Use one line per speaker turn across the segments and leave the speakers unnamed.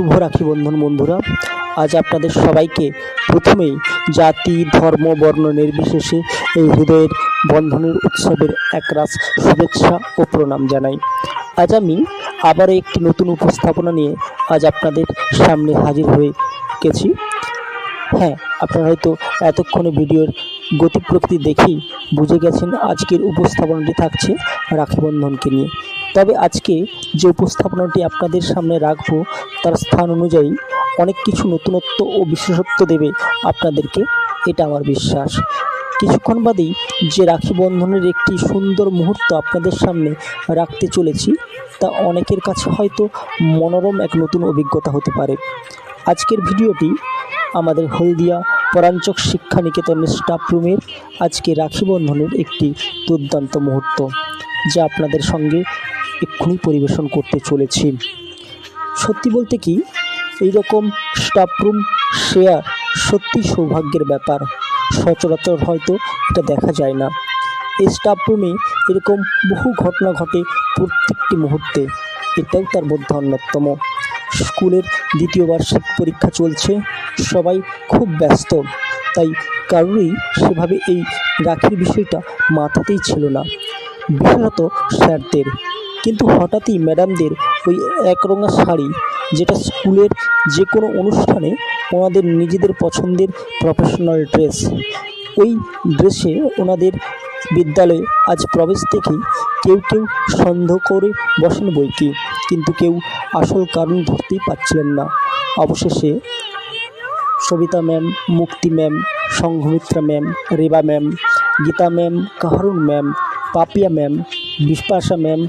শুভ রাখি বন্ধন বন্ধুরা। আজ আপনাদের সবাইকে প্রথমেই জাতি, ধর্ম, বর্ণ নির্বিশেষে এই হৃদয়ের বন্ধনের উৎসবের একরাশ শুভেচ্ছা ও প্রণাম জানাই। আজ আমি আবারও একটি নতুন উপস্থাপনা নিয়ে আজ আপনাদের সামনে হাজির হয়ে গেছি। হ্যাঁ আপনারা হয়তো এতক্ষণে ভিডিওর গতি প্রকৃতি দেখেই বুঝে গেছেন আজকের উপস্থাপনাটি থাকছে রাখি বন্ধনকে নিয়ে। তবে আজকে যে উপস্থাপনাটি আপনাদের সামনে রাখব, তার স্থান অনুযায়ী অনেক কিছু নতুনত্ব ও বিশেষত্ব দেবে আপনাদেরকে, এটা আমার বিশ্বাস। কিছুক্ষণ বাদেই যে রাখি বন্ধনের একটি সুন্দর মুহূর্ত আপনাদের সামনে রাখতে চলেছি, তা অনেকের কাছে হয়তো মনোরম এক নতুন অভিজ্ঞতা হতে পারে। আজকের ভিডিওটি আমাদের হলদিয়া পরাঞ্চক শিক্ষা নিকেতনের স্টাফ রুমের আজকে রাখি বন্ধনের একটি দুর্দান্ত মুহূর্ত, যা আপনাদের সঙ্গে এক্ষুনি পরিবেশন করতে চলেছি। সত্যি বলতে কি এই রকম স্টাফ রুম শেয়ার সত্যি সৌভাগ্যের ব্যাপার। সচরাচর হয়তো এটা দেখা যায় না। এই স্টাফ রুমে এরকম বহু ঘটনা ঘটে প্রত্যেকটি মুহূর্তে। এটাও তার মধ্যে অন্যতম। স্কুলের দ্বিতীয় বার্ষিক পরীক্ষা চলছে, সবাই খুব ব্যস্ত। তাই কারোরই সেভাবে এই রাখির বিষয়টা মাথাতেই ছিল না। বিশেষত স্যারদের। কিন্তু হঠাৎই ম্যাডামদের ওই একরঙা শাড়ি, যেটা স্কুলের যে কোনো অনুষ্ঠানে ওনাদের নিজেদের পছন্দের প্রফেশনাল ড্রেস ওই ড্রেসে ওনাদের বিদ্যালয়ে আজ প্রবেশ থেকেই কেউ কেউ সন্দেহ করে বসেন বইকে, কিন্তু কেউ আসল কারণ ধরতেই পারছিলেন না। অবশেষে Sabita ma'am, Mukti ma'am, Sanghamitra ma'am, Reba ma'am, Gita ma'am, Kaharun ma'am, Papiya ma'am Bipasha ma'am,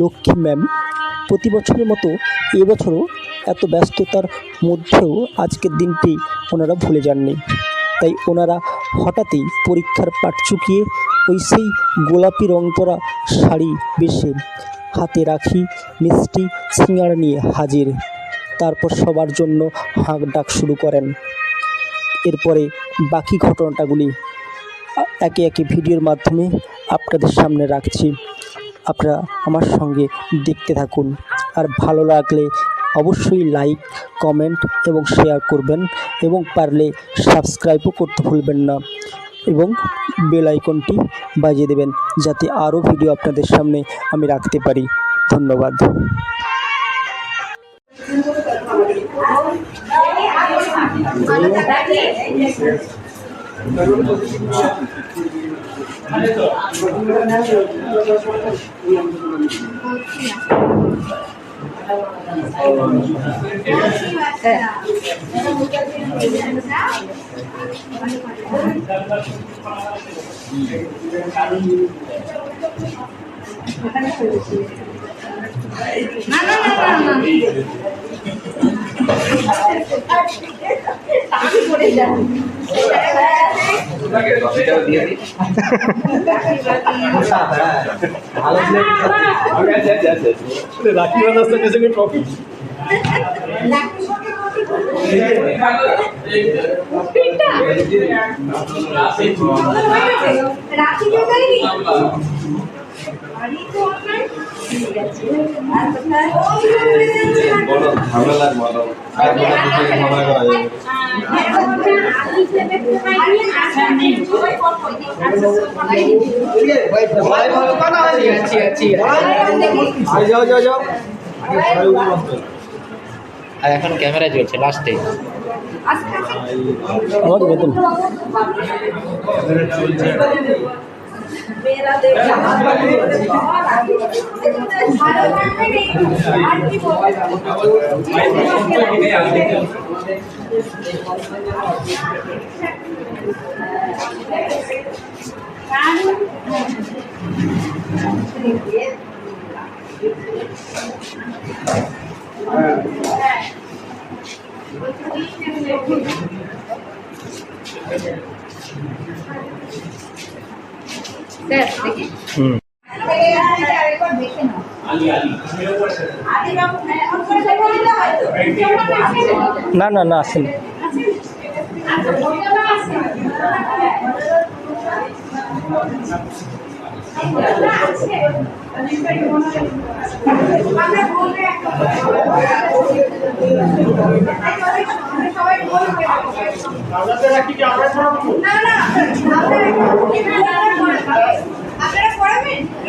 Lakshmi ma'am, প্রতি বছরের মতো এবছরও এত ব্যস্ততার মধ্যেও আজকের দিনটি ওনারা ভুলে যাননি। তাই ওনারা হঠাৎই পরীক্ষার পাট চুকিয়ে ওই সেই গোলাপি রং করা শাড়ি বেশে হাতে রাখি মিষ্টি সিঙ্গারা নিয়ে হাজির। তারপর সবার জন্য হাঁক ডাক শুরু করেন। এরপরে বাকি ঘটনাটাগুলি একে একে ভিডিওর মাধ্যমে আপনাদের সামনে রাখছি। আপনারা আমার সঙ্গে দেখতে থাকুন। আর ভালো লাগলে অবশ্যই লাইক কমেন্ট এবং শেয়ার করবেন এবং পারলে সাবস্ক্রাইবও করতে ভুলবেন না এবং বেল আইকনটি বাজিয়ে দেবেন যাতে আরও ভিডিও আপনাদের সামনে আমি রাখতে পারি। ধন্যবাদ।
না না
ঝামেলার কিছু ক্ষমা করা যাবে আর যাও যাও যাও
আর এখন ক্যামেরা চলছে লাস্টে
আমার বেতন मेरा देखा Thank you. না না না আসেন।
সবাই বলবে না না আপনারা আপনারা পড়াবেন আসুন আসুন কোনো অসুবিধা নেই আমি ভালো আমি সুগার হয়নি হ্যাঁ